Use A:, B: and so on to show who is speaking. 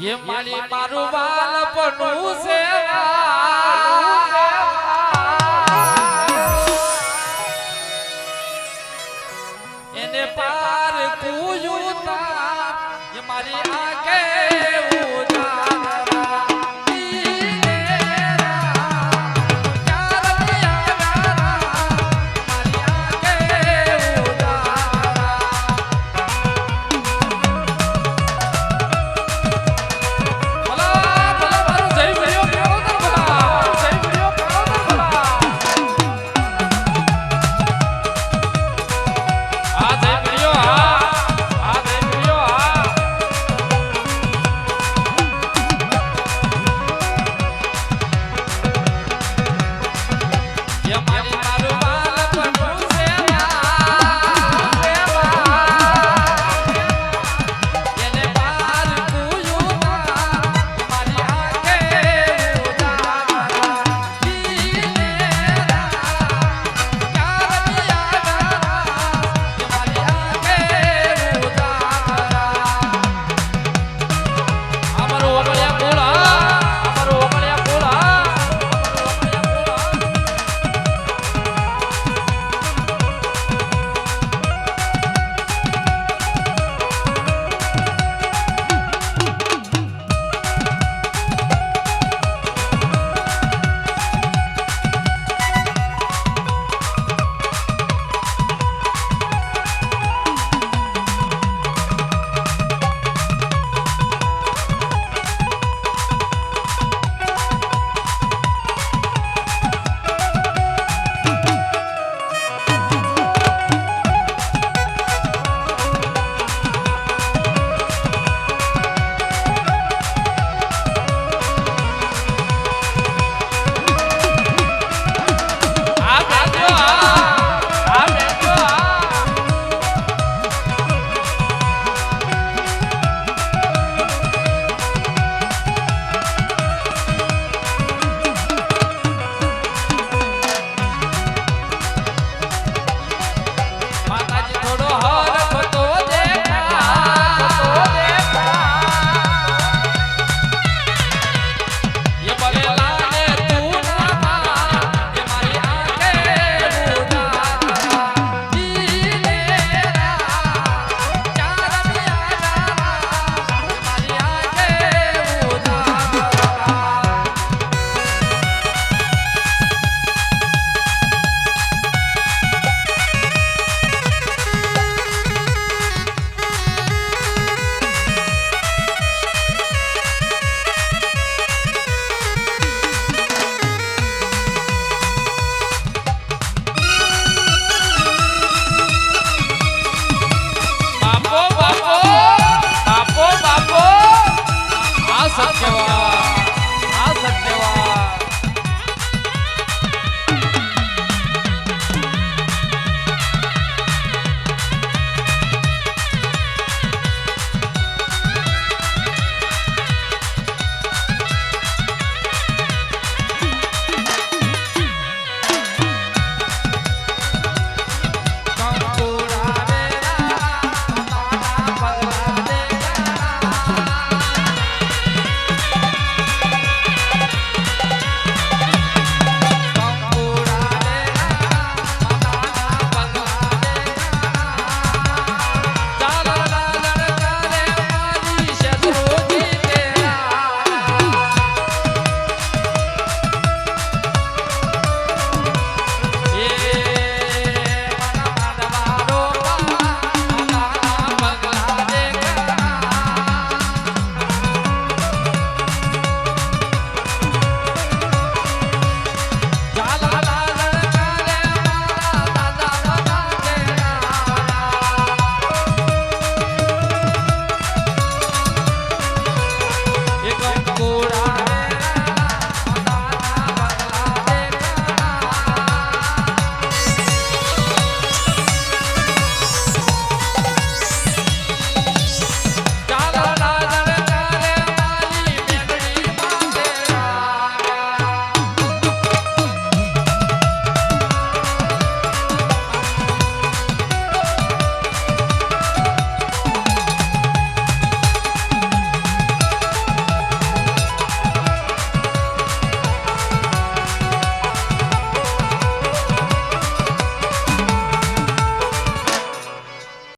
A: એ મારી મારું બાલપણું છે એને પાર કૂયું તા એ મારી આંખે Here comes